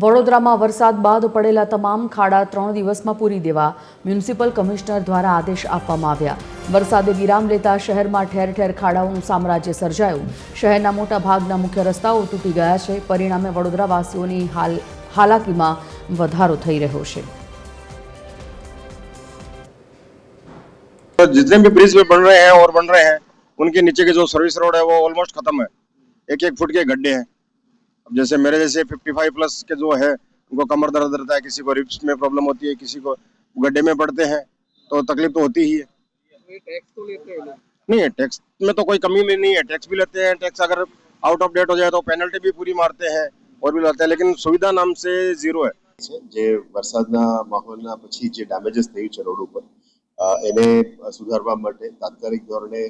વડોદરામાં વરસાદ બાદ પડેલા તમામ ખાડા ત્રણ દિવસમાં પૂરી દેવા મ્યુનિસિપલ કમિશનર દ્વારા આદેશ આપવામાં આવ્યા વરસાદે વિરામ લેતા શહેરમાં ઠેર ઠેર ખાડાઓનું સામ્રાજ્ય સર્જાયું શહેરના મોટા ભાગના મુખ્ય રસ્તાઓ તૂટી ગયા છે પરિણામે વડોદરાવાસીઓની હાલ હાલાકીમાં વધારો થઈ રહ્યો છે तो जितने भी ब्रिज पे बन रहे हैं और बन रहे हैं उनके नीचे के जो सर्विस रोड है वो ऑलमोस्ट खत्म है एक एक फुट के गड्ढे हैं अब जैसे मेरे जैसे 55 प्लस के जो है उनको कमर दर्द रहता है किसी को रिप्स में प्रॉब्लम होती है किसी को गड्ढे में पड़ते हैं तो तकलीफ तो होती ही है टैक्स तो लेते हैं लोग नहीं है टैक्स में तो कोई कमी में नहीं है टैक्स भी लेते हैं टैक्स अगर आउट ऑफ डेट हो जाए तो पेनल्टी भी पूरी मारते हैं और भी लाते हैं लेकिन सुविधा नाम से जीरो है છે જે વરસાદના માહોલના પછી જે ડેમેજીસ થયું છે રોડ ઉપર અ, એને સુધારવા માટે તાત્કાલિક ધોરણે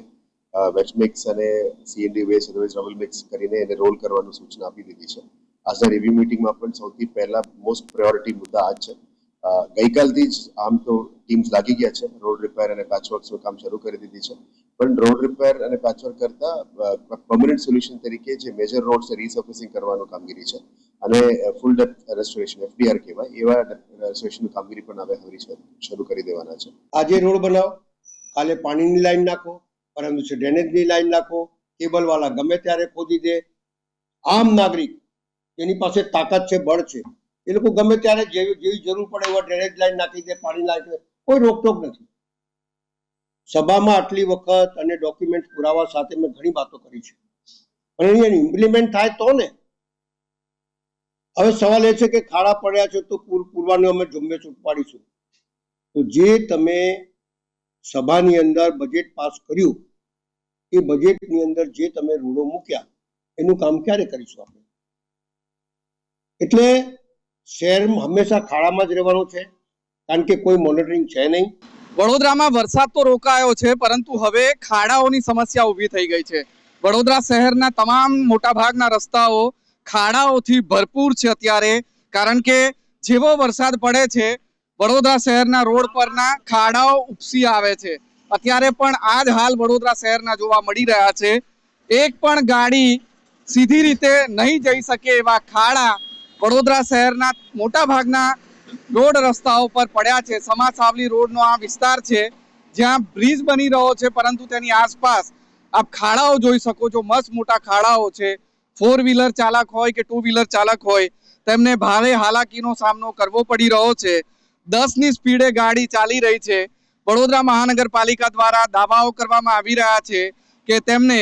વેસ્ટમિક્સ અને CND waste otherwise rubble mix કરીને એને રોલ કરવાની સૂચના આપી દીધી છે. આજના રિવ્યુ મિટિંગમાં પણ સૌથી પહેલા મોસ્ટ પ્રાયોરિટી મુદ્દા આ છે. ગઈકાલથી જ આમ તો ટીમ્સ લાગી ગયા છે. રોડ રિપેર અને પેચવર્કનું કામ શરૂ કરી દીધી છે. પણ રોડ રિપેર અને પેચવર્ક કરતા પરમનન્ટ સોલ્યુશન તરીકે જે મેજર રોડ છે રીસર્ફેસિંગ કરવાનું કામગીરી છે. અને ફૂલ ડેપ્થ રેસ્ટોરેશન એફડીઆર કહેવાય, એવા રેસ્ટોરેશનની કામગીરી પણ હવે હવે શરૂ કરી દેવાના છે. આજે રોડ બનાવો. કાલે પાણીની લાઈન નાખો. પરમ દિવસે ડ્રેનેજની લાઈન નાખો કેબલવાળા ગમે ત્યારે ખોદી દે. આમ નાગરિક જેની પાસે તાકાત છે, બળ છે. એ લોકો ગમે ત્યારે જેવી જેવી જરૂર પડે એવા ડ્રેનેજ લાઈન નાખી દે, પાણી નાખી દે, કોઈ રોકટોક નથી. સભામાં આટલી વખત અને ડોક્યુમેન્ટ પુરાવા સાથે મેં ઘણી વાતો કરી છે. પણ એની ઇમ્પ્લિમેન્ટ થાય તો ને. હવે સવાલ એ છે કે ખાડા પડ્યા છે તો પૂર પૂરવાનું અમે ઝુંબેશ ઉપાડીશું. તો જે તમે સભાની અંદર બજેટ પાસ કર્યું, એ બજેટની અંદર જે તમે રૂડો મૂક્યા, એનું કામ ક્યારે કરીશું આપણે? એટલે શહેર હંમેશા ખાડામાં જ રહેવાનું છે, કારણ કે કોઈ મોનિટરિંગ છે નહીં. વડોદરામાં વરસાદ તો રોકાયો છે, પરંતુ હવે ખાડાઓની સમસ્યા ઊભી થઈ ગઈ છે. વડોદરા શહેરના તમામ મોટાભાગના રસ્તાઓ ખાડાઓથી ભરપૂર છે અત્યારે, કારણ કે જેવો વરસાદ પડે છે વડોદરા શહેરના રોડ પરના ખાડાઓ ઉપસી આવે છે. અત્યારે પણ આ જ હાલ વડોદરા શહેરના જોવા મળી રહ્યા છે. એક પણ ગાડી સીધી રીતે નહીં જઈ શકે એવા ખાડા વડોદરા શહેરના મોટાભાગના રોડ રસ્તાઓ પર પડ્યા છે. સમા સાવલી રોડનો આ વિસ્તાર છે, જ્યાં બ્રિજ બની રહ્યો છે, પરંતુ તેની આસપાસ આપ ખાડાઓ જોઈ શકો છો. મસ્ત મોટા ખાડાઓ છે. ફોર વ્હીલર ચાલક હોય કે ટુ વ્હીલર ચાલક હોય, તેમને ભારે હાલાકીનો સામનો કરવો પડી રહ્યો છે. દસની સ્પીડે ગાડી ચાલી રહી છે. વડોદરા મહાનગરપાલિકા દ્વારા દાવાઓ કરવામાં આવી રહ્યા છે કે તેમને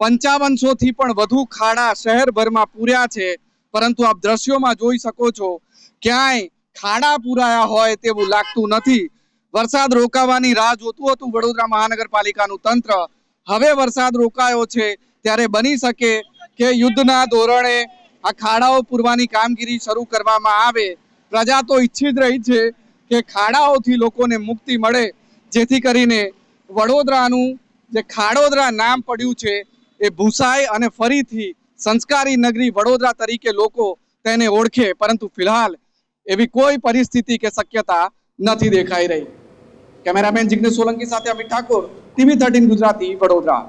પંચાવનસો થી પણ વધુ ખાડા શહેરભરમાં પૂર્યા છે. પરંતુ આપ દ્રશ્યોમાં જોઈ શકો છો, ક્યાંય ખાડા પૂરાયા હોય તેવું લાગતું નથી. વરસાદ રોકાવાની રાહ જોતું હતું વડોદરા મહાનગરપાલિકાનું તંત્ર. હવે વરસાદ રોકાયો છે, ત્યારે બની શકે કે યુદ્ધના ધોરણે આ ખાડાઓ પૂરવાની કામગીરી શરૂ કરવામાં આવે. પ્રજા તો ઈચ્છી જ રહી છે કે ખાડાઓથી લોકોને મુક્તિ મળે. જેથી કરીને વડોદરાનું જે ખાડોદરા નામ પડ્યું છે, એ ભૂસાય અને ફરીથી સંસ્કારી નગરી વડોદરા તરીકે લોકો તેને ઓળખે. પરંતુ ફિલહાલ એવી કોઈ પરિસ્થિતિ કે શક્યતા નથી દેખાઈ રહી. કેમેરામેન જિગ્નેશ સોલંકી સાથે અમિત ઠાકોર, ટીવી થર્ટીન ગુજરાતી વડોદરા.